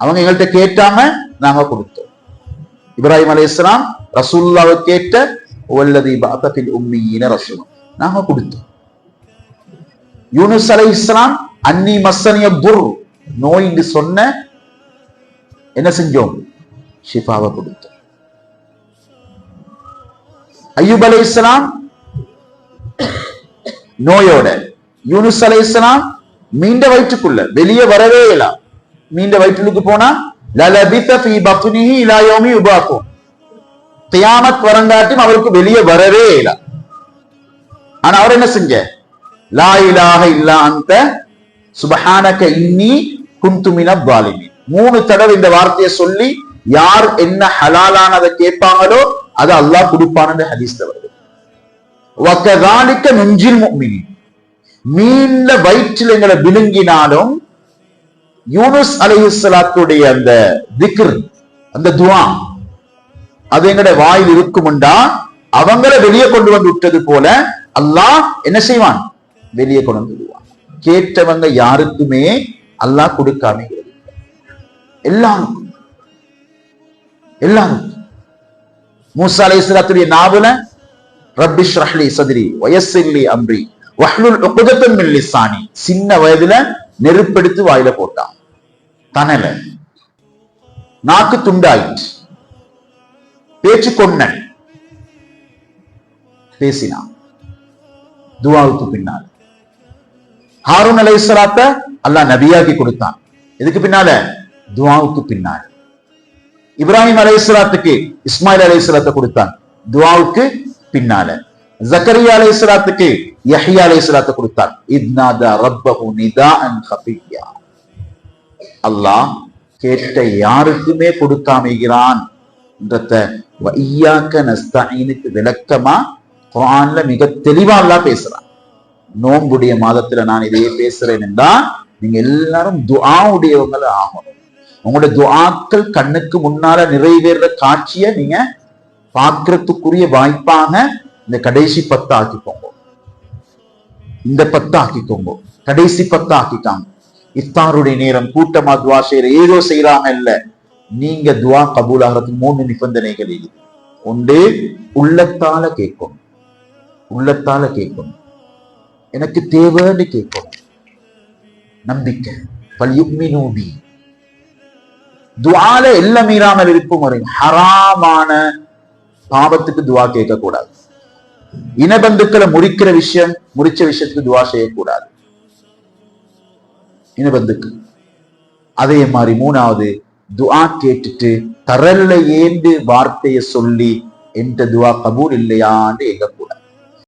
அவங்க எங்கள்கிட்ட கேட்டாங்க நாங்க கொடுத்தோம். இப்ராஹிம் அலி இஸ்லாம் ரசூல்லாவை கேட்ட ஒல்லதி பாத்தத்தில் உம்மியின ரசூலம் நாங்க கொடுத்தோம். யூனுஸ் அலை இஸ்லாம் அன்னி மசனிய துர். நோய் என்று சொன்ன என்ன செஞ்சோம்? ஷிஃபாவை கொடுத்தோம். ஐயூப் அலை இஸ்லாம் நோயோட யூனுஸ் அலை இஸ்லாம் மீண்ட வயிற்றுக்குள்ள வெளியே வரவே இல்லை. மீண்ட வயிற்றுக்கு போனா லலபித ஃபீ வரங்காட்டும் அவருக்கு வெளியே வரவே இல்லை. ஆனா அவர் என்ன செஞ்ச? லா இலாஹ இல்லா அந்த சுபஹானக இன்னி குந்துமின பாலிமி மூணு தடவை இந்த வார்த்தையை சொல்லி யார் என்ன ஹலாலானதை கேட்பாங்களோ அது அல்லாஹ் கொடுப்பான்னு ஹதீஸ் வருது. வக்கதாலிக்க நெஞ்சில் மீன் மீன்ல வயிற்றில் எங்களை விழுங்கினாலும் யூனுஸ் அலையுசலாத்துடைய அந்த திக்ர் அந்த துவா அது எங்கட வாயில் இருக்கும்டா அவங்களை வெளியே கொண்டு வந்து விட்டது போல அல்லாஹ் என்ன செய்வான்? வெளியே கொண்டு வந்து விடுவான். கேட்டவங்க யாருக்குமே அல்லாஹ் கொடுக்காம இருக்கிறது. எல்லாருக்கும். எல்லாருக்கும். மூசா அலைஹிஸ்ஸலாத்துடைய நாவல ரப்பிஷ் ரஹ்லி சதுரி வயசில்லி அம்ரி வஹ்லுல் உக்தத்தன் மின் லிசானி சின்ன வயதுல நெருப்பெடுத்து வாயில போட்டான். தனல நாக்கு துண்டாயிற்று. பேச்சு கொன்னன் பேசினான். துவாவுக்கு பின்னால். ஹாரூன் அலைஹிஸ்ஸலாத்த அல்லாஹ் நபியாக்கி கொடுத்தான். எதுக்கு பின்னால? துவாவுக்கு பின்னால். இப்ராஹிம் அலைஹிஸ்ஸலாத்துக்கு இஸ்மாயில் அலை அலைஹிஸ்ஸலாத்தை கொடுத்தான். துவாவுக்கு பின்னால. ஜக்கரியா அலைஹிஸ்ஸலாத்துக்கு யஹ்யா அலைஹிஸ்ஸலாத்தை கொடுத்தான். இத்னாதா ரப்பஹு நிதாஅன் ஹபியா அல்லாஹ் கேட்ட யாருக்குமே கொடுக்காமைகிறான் நஸ்தாயினுக்கு விளக்கமா குரான்ல மிக தெளிவா அல்லா பேசுறான். நோம்புடைய மாதத்துல நான் இதையே பேசுறேன் என்றா நீங்க எல்லாரும் துஆவுடையவங்கள ஆகணும். உங்களோட துஆக்கள் கண்ணுக்கு முன்னால நிறைவேற காட்சிய நீங்க பார்க்கறதுக்குரிய வாய்ப்பாக இந்த கடைசி பத்து ஆக்கிக்கோங்க இந்த பத்து ஆக்கிக்கோங்க கடைசி பத்து ஆக்கிக்காங்க இத்தாருடைய நேரம் கூட்டமா துவா செய்யற ஏதோ செய்யறாங்க இல்ல. நீங்க துவா கபூலாகிறதுக்கு மூணு நிபந்தனைகள் இது ஒன்று உள்ளத்தால கேட்கும். உள்ளத்தால கேட்கும். எனக்கு தேவைன்னு கேட்கணும் நம்பிக்கை. பல்யுக்மினூபி துவால எல்லாம் மீறாமல் இருக்கும் வரை ஹராமான பாவத்துக்கு துவா கேட்கக்கூடாது. இனபந்துக்களை முறிக்கிற விஷயம் முறிச்ச விஷயத்துக்கு துவா செய்யக்கூடாது. இனபந்துக்கு. அதே மாதிரி மூணாவது துஆ கேட்டுட்டு தரல்ல ஏந்து வார்த்தையை சொல்லி என்ற துவா கபூல் இல்லையான்னு எங்க